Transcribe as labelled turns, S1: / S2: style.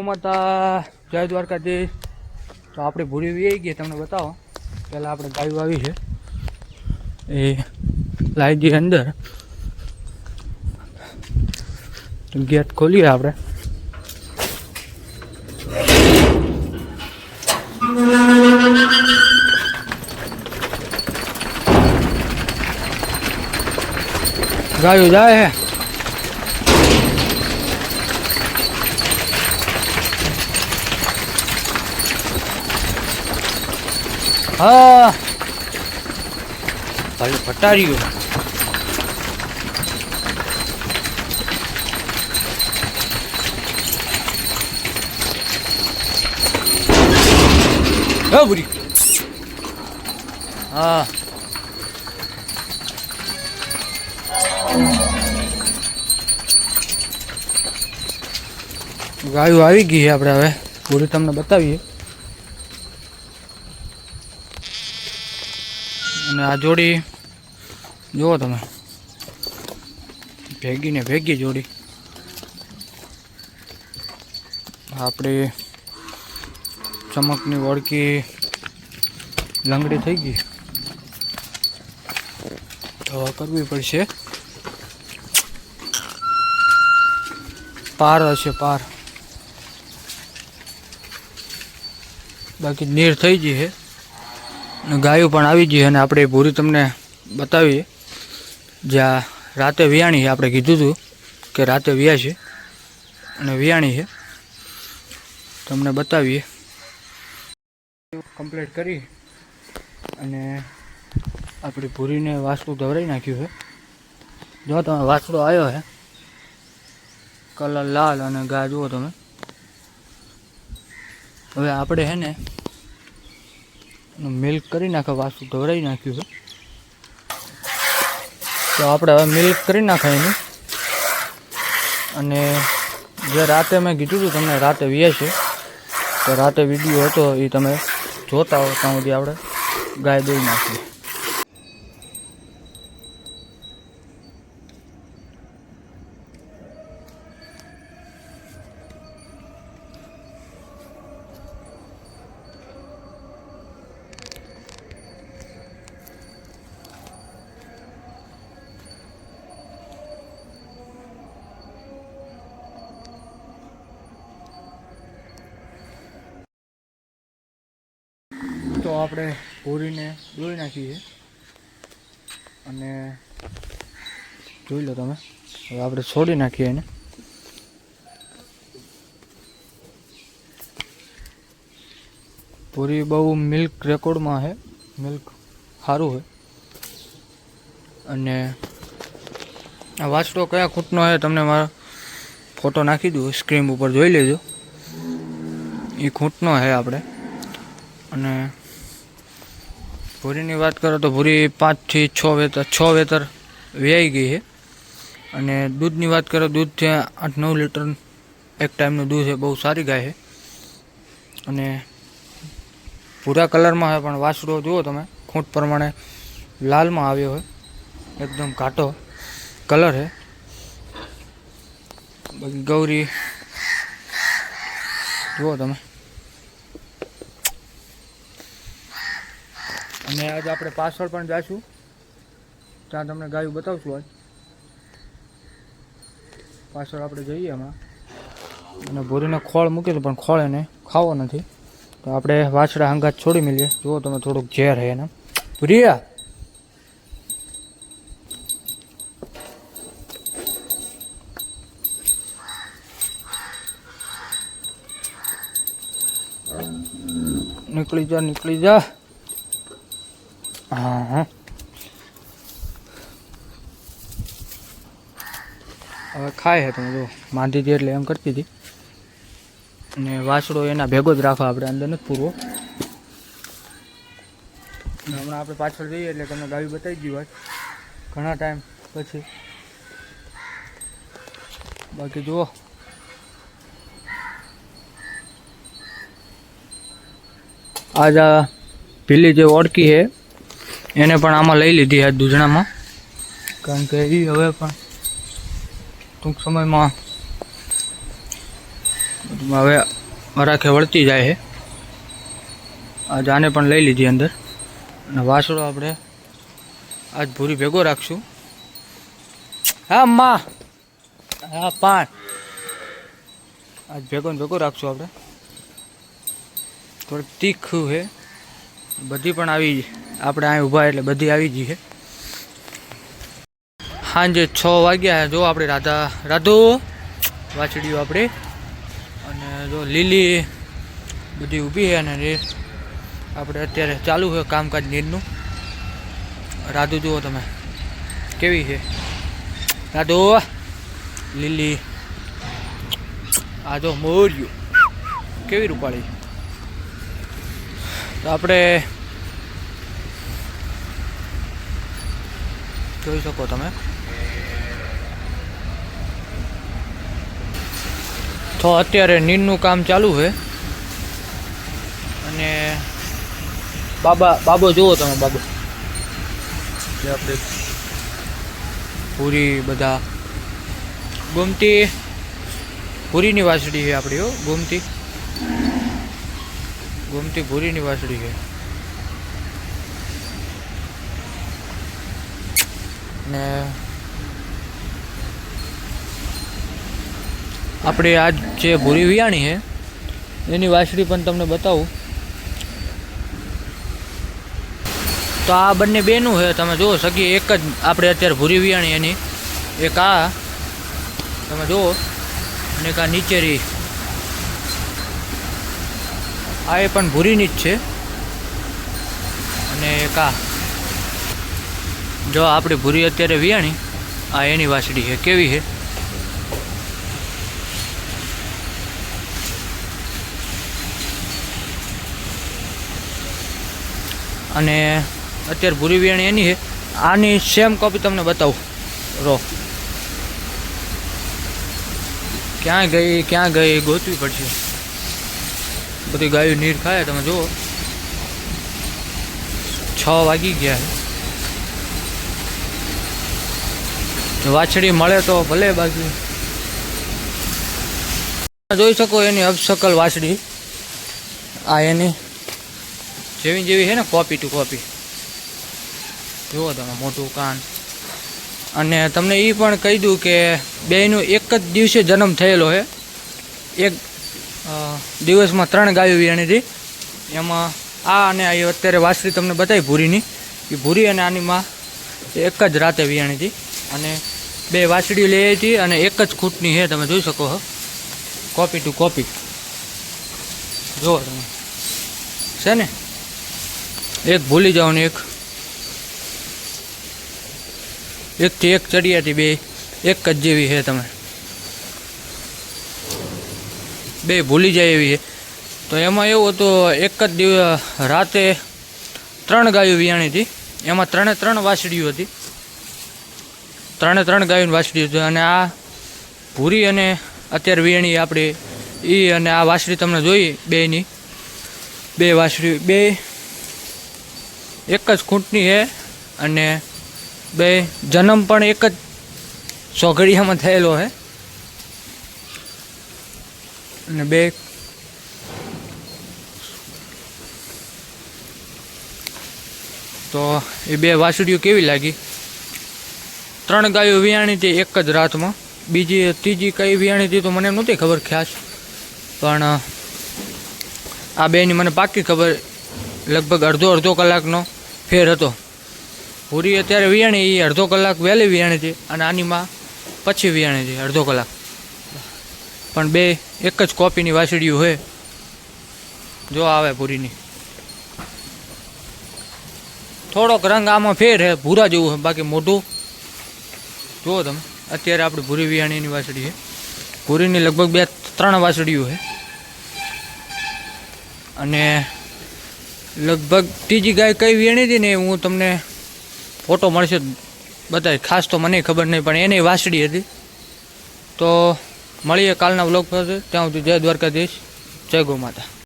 S1: માતા, જય દ્વારકાધીશ. તો આપણે ભૂરી વી ગઈ, તમને બતાવો. પહેલાં આપણે ગાયું આવી છે. એ દઈએ અંદર. ગેટ ખોલીએ આપણે. ગાયું જાય હે. ભલે ફટાર્યું. હા હા. ગાયું આવી ગઈ આપણે હવે. પૂરી તમને બતાવીએ. અને આ જોડી જુઓ તમે. ભેગી ને ભેગી જોડી. આપણી ચમકની વળકી લંગડી થઈ ગઈ. તો કરવી પડશે. પાર હશે પાર. બાકી નીર થઈ ગઈ છે ગાયો પણ આવી ગઈ અને આપણે ભૂરી તમને બતાવીએ. જ્યાં રાતે વિયાણી આપણે કીધું હતું કે રાતે વ્યા છે અને વિયાણી છે. તમને બતાવીએ. કમ્પ્લીટ કરી અને આપણી ભૂરીને વાસળું ધવરાઈ નાખ્યું છે. જો તમે વાસડો આવ્યો છે, કલર લાલ અને ગા જુઓ તમે. હવે આપણે છે ને મિલ્ક કરી નાખે, વાસુ ધોરાઈ નાખ્યું છે. તો આપણે હવે મિલ્ક કરી નાખાય એનું. અને જે રાતે મેં કીધું હતું તમને, રાતે છે. તો રાતે વીડિયો હતો એ તમે જોતા હો ત્યાં સુધી આપણે ગાય દઈ નાખીએ. આપણે પૂરીને દોઈ નાખીએ. અને જોઈ લો તમે, હવે આપણે છોડી નાખીએ એને. પૂરી બહુ મિલ્ક રેકોર્ડમાં છે મિલ્ક સારું છે અને આ વાસડો કયા ખૂટનો છે તમને મારો ફોટો નાખી દઉં, સ્ક્રીન ઉપર જોઈ લેજો. એ ખૂંટનો છે આપણે. અને ભૂરીની વાત કરો તો ભૂરી પાંચથી છ વેતર છ વેતર વ્યાઈ ગઈ છે. અને દૂધની વાત કરો, દૂધ ત્યાં આઠ નવ લીટર, એક ટાઈમનું દૂધ છે, બહુ સારી ગાય છે. અને ભૂરા કલરમાં હોય પણ વાસડો જુઓ તમે, ખૂંટ પ્રમાણે લાલમાં આવ્યો હોય, એકદમ ઘાટો કલર છે. બાકી ગૌરી જુઓ તમે. અને આજે આપણે પાછળ પણ જઈશું ત્યાં તમને ગાયું બતાવશું આજ. પાછળ આપણે જઈએ હમણાં અને ભૂરીને ખોળ મૂકી પણ ખોળ એને ખાવો નથી. તો આપણે વાછડા હંગાત છોડી મળીએ જુઓ તમે થોડુંક ઝેર હે એને. ભૂરિયા! નીકળી જા નીકળી જા. હા હા હવે ખાય છે તમે જો માંદી હતી એટલે એમ કરતી હતી. અને વાસડો એના ભેગો જ રાખો આપણે અંદર નથી પૂરવો. હમણાં આપણે પાછળ જઈએ એટલે તમને ગાવી બતાવી ગયું હોય ઘણા ટાઈમ પછી. બાકી જુઓ. આજ આ પીલી જે ઓળખી છે એને પણ આમાં લઈ લીધી આ દૂધણામાં. કારણ કે એ હવે પણ ટૂંક સમયમાં હવે વરાખે વળતી જાય છે. આજ આને પણ લઈ લીધી અંદર. અને વાસળો આપણે આજ ભૂરી ભેગો રાખશું. હા માં હા, પાન. આજ ભેગો ને ભેગો રાખશું આપણે. થોડુંક તીખું છે. બધી પણ આવી આપણે અહીં ઊભા એટલે બધી આવી ગઈ છે. સાંજે છ વાગ્યા જો આપણે રાધા, રાધો, વાછડીઓ આપણે. અને જો લીલી બધી ઊભી છે અને આપણે અત્યારે ચાલુ છે કામકાજ નીરનું. રાધુ, જુઓ તમે, કેવી છે? રાધુ, લીલી. આ જો મોર્યું. કેવી રૂપાળી. તો આપણે જોઈ શકો તમે. તો અત્યારે નીરનું કામ ચાલુ છે. અને બાબા, બાબો જુઓ તમે, બાબો. આપણે પૂરી બધા ગોમતી, પૂરીની વાસડી છે આપણી ગોમતી. ગોમતી ભૂરીની વાસળી છે. ને આપણે આ જે ભૂરી વિયાણી છે, એની વાસળી પણ તમને બતાવું. તો આ બંને બેનું છે, તમે જુઓ, સગી એક જ આપણે અત્યારે ભૂરી વિયાણી એની. એક આ, તમે જુઓ, અને એક આ નીચેરી. આ એ પણ ભૂરીની જ છે. અને આ. જો આપણી ભૂરી અત્યારે વિયાણી, આ એની વાસડી છે. કેવી છે? અને અત્યારે ભૂરી વિયાણી એની છે. આની સેમ કોપી તમને બતાવું. રો. ક્યાં ગઈ ક્યાં ગઈ, ગોતવી પડશે. બધી ગાયો નીર ખાય, તમે જુઓ. છ વાગી ગયા વાછડી મળે તો ભલે બાકી. જોઈ શકો એની અપસકલ વાછડી. આ એની જેવી જેવી છે ને કોપી ટુ કોપી જુઓ તમે મોટું કાન. અને તમને એ પણ કહી દઉં કે બેયનું એક જ દિવસે જન્મ થયેલો છે. એક દિવસમાં ત્રણ ગાયો હતી એમાં આ અને આ અત્યારે વાસરી તમને બતાવી ભૂરીની. એ ભૂરી અને આનીમાં એક જ રાતે વીણી હતી અને બે વાસડીઓ લઈ હતી અને એક જ ખૂંટની છે, તમે જોઈ શકો છો કોપી ટુ કોપી જુઓ તમે. છે ને? એક ભૂલી જાઓ ને એક. એકથી એક ચડિયાતી બે. એક જ જેવી છે તમે. બે ભૂલી જાય એવી છે. તો એમાં એવું હતું, એક જ દિવસ રાતે ત્રણ ગાયો વિયાણી હતી. એમાં ત્રણે ત્રણ વાસળીઓ હતી. ત્રણે ત્રણ ગાયોની વાસળી હતી. અને આ ભૂરી અને અત્યારે વિયાણી આપણી એ અને આ વાસળી તમને જોઈ બેની બે વાસળી બે, એક જ ખૂંટની છે અને બે જન્મ પણ એક જ સોઘડિયામાં થયેલો છે. અને બે તો એ બે વાસુડીઓ કેવી લાગી? ત્રણ ગાયો વિયાણી હતી એક જ રાતમાં. બીજી, ત્રીજી કઈ વિયાણી હતી તો મને એમ નહોતી ખબર ખાસ પણ આ બેની મને પાકી ખબર લગભગ અડધો અડધો કલાકનો ફેર હતો. પૂરી અત્યારે વિયાણી, એ અડધો કલાક વહેલી વિયાણી હતી અને આની માં પછી વિયાણી હતી, અડધો કલાક. પણ બે, એક જ કોપીની વાસળીઓ હોય. જો આવે પૂરીની. થોડોક રંગ આમાં ફેર હે, ભૂરા જેવું છે બાકી મોઢું. જુઓ તમે, અત્યારે આપણે ભૂરી વિયાણીની વાસળી છે ભૂરીની લગભગ બે, ત્રણ વાસળીઓ છે અને લગભગ ત્રીજી ગાય કઈ વિયાણી હતી ને, હું તમને ફોટો મળશે બતાવી ખાસ તો મને ખબર નહીં, પણ એની વાસળી હતી. તો મળીએ કાલના વ્લોગ પર. ત્યાં સુધી જય દ્વારકાધીશ જય ગો માતા.